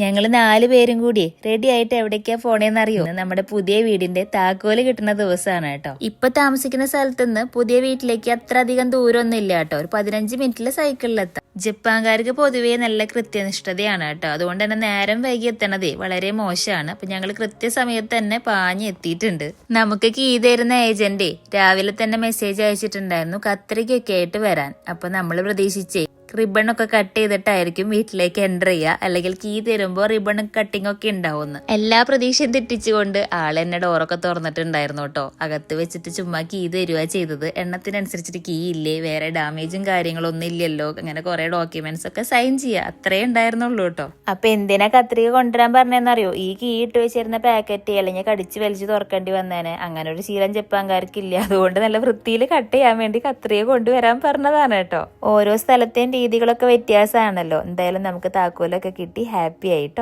ഞങ്ങൾ നാല് പേരും കൂടി റെഡി ആയിട്ട് എവിടേക്കാ പോണേന്നറിയോ? നമ്മുടെ പുതിയ വീടിന്റെ താക്കോൽ കിട്ടുന്ന ദിവസമാണ് കേട്ടോ. ഇപ്പൊ താമസിക്കുന്ന സ്ഥലത്ത് നിന്ന് പുതിയ വീട്ടിലേക്ക് അത്ര അധികം ദൂരമൊന്നും ഇല്ല കേട്ടോ. ഒരു പതിനഞ്ച് മിനിറ്റിൽ സൈക്കിളിലെത്താം. ജപ്പാൻകാർക്ക് പൊതുവേ നല്ല കൃത്യനിഷ്ഠതയാണ് കേട്ടോ. അതുകൊണ്ട് തന്നെ നേരം വൈകി എത്തണതേ വളരെ മോശമാണ്. അപ്പൊ ഞങ്ങൾ കൃത്യസമയത്ത് തന്നെ പാഞ്ഞ് എത്തിയിട്ടുണ്ട്. നമുക്ക് കീ തരുന്ന ഏജന്റ് രാവിലെ തന്നെ മെസ്സേജ് അയച്ചിട്ടുണ്ടായിരുന്നു കത്രികയൊക്കെ ആയിട്ട് വരാൻ. അപ്പൊ നമ്മൾ പ്രതീക്ഷിച്ചേ റിബൺ ഒക്കെ കട്ട് ചെയ്തിട്ടായിരിക്കും വീട്ടിലേക്ക് എന്റർ ചെയ്യുക. അല്ലെങ്കിൽ കീ തരുമ്പോൾ റിബൺ കട്ടിംഗ് ഒക്കെ ഉണ്ടാവുമെന്ന് എല്ലാ പ്രതീക്ഷയും തെറ്റിച്ചുകൊണ്ട് ആൾ എന്നെ ഡോറൊക്കെ തുറന്നിട്ടുണ്ടായിരുന്നു കേട്ടോ. അകത്ത് വെച്ചിട്ട് ചുമ്മാ കീ തരുക ചെയ്തത്. എണ്ണത്തിനനുസരിച്ചിട്ട് കീ ഇല്ലേ? വേറെ ഡാമേജും കാര്യങ്ങളൊന്നും ഇല്ലല്ലോ. അങ്ങനെ കുറെ ഡോക്യുമെന്റ്സ് ഒക്കെ സൈൻ ചെയ്യുക. അത്രേ ഉണ്ടായിരുന്നുള്ളൂ കേട്ടോ. അപ്പൊ എന്തിനാ കത്രിക കൊണ്ടുവരാൻ പറഞ്ഞെന്നറിയോ ഈ കീ ഇട്ട് വെച്ചിരുന്ന പാക്കറ്റ് അല്ലെങ്കിൽ കടിച്ച് വലിച്ചു തുറക്കേണ്ടി വന്നേനെ. അങ്ങനെ ഒരു ശീലം ജപ്പാൻകാർക്കില്ല. അതുകൊണ്ട് നല്ല വൃത്തിയിൽ കട്ട് ചെയ്യാൻ വേണ്ടി കത്രിക കൊണ്ടുവരാൻ പറഞ്ഞതാണ് കേട്ടോ. ഓരോ സ്ഥലത്തെയും രീതികളൊക്കെ വ്യത്യാസമാണല്ലോ. എന്തായാലും നമുക്ക് താക്കോലൊക്കെ കിട്ടി. ഹാപ്പി ആയിട്ടോ